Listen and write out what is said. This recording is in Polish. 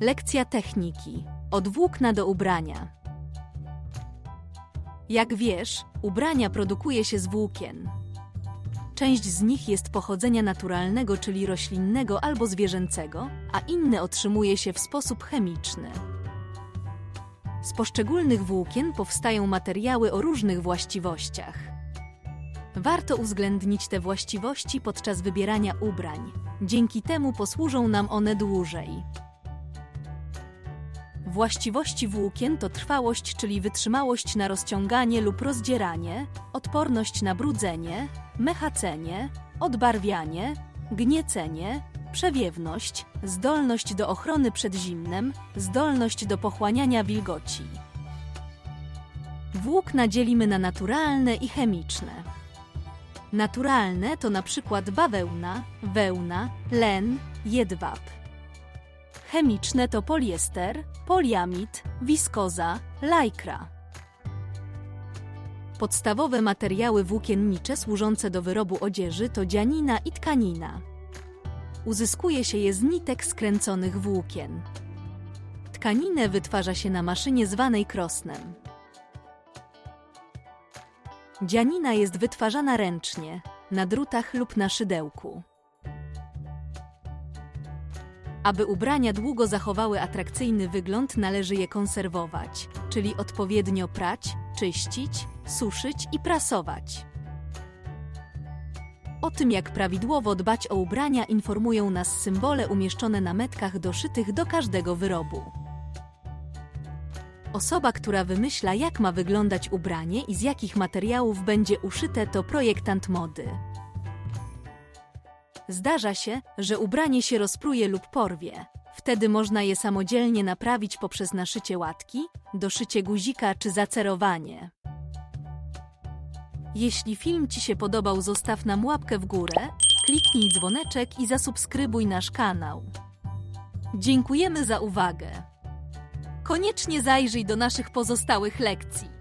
Lekcja techniki. Od włókna do ubrania. Jak wiesz, ubrania produkuje się z włókien. Część z nich jest pochodzenia naturalnego, czyli roślinnego albo zwierzęcego, a inne otrzymuje się w sposób chemiczny. Z poszczególnych włókien powstają materiały o różnych właściwościach. Warto uwzględnić te właściwości podczas wybierania ubrań. Dzięki temu posłużą nam one dłużej. Właściwości włókien to trwałość, czyli wytrzymałość na rozciąganie lub rozdzieranie, odporność na brudzenie, mechacenie, odbarwianie, gniecenie, przewiewność, zdolność do ochrony przed zimnem, zdolność do pochłaniania wilgoci. Włókna dzielimy na naturalne i chemiczne. Naturalne to na przykład bawełna, wełna, len, jedwab. Chemiczne to poliester, poliamid, wiskoza, lajkra. Podstawowe materiały włókiennicze służące do wyrobu odzieży to dzianina i tkanina. Uzyskuje się je z nitek skręconych włókien. Tkaninę wytwarza się na maszynie zwanej krosnem. Dzianina jest wytwarzana ręcznie, na drutach lub na szydełku. Aby ubrania długo zachowały atrakcyjny wygląd, należy je konserwować, czyli odpowiednio prać, czyścić, suszyć i prasować. O tym, jak prawidłowo dbać o ubrania, informują nas symbole umieszczone na metkach doszytych do każdego wyrobu. Osoba, która wymyśla, jak ma wyglądać ubranie i z jakich materiałów będzie uszyte, to projektant mody. Zdarza się, że ubranie się rozpruje lub porwie. Wtedy można je samodzielnie naprawić poprzez naszycie łatki, doszycie guzika czy zacerowanie. Jeśli film Ci się podobał, zostaw nam łapkę w górę, kliknij dzwoneczek i zasubskrybuj nasz kanał. Dziękujemy za uwagę. Koniecznie zajrzyj do naszych pozostałych lekcji.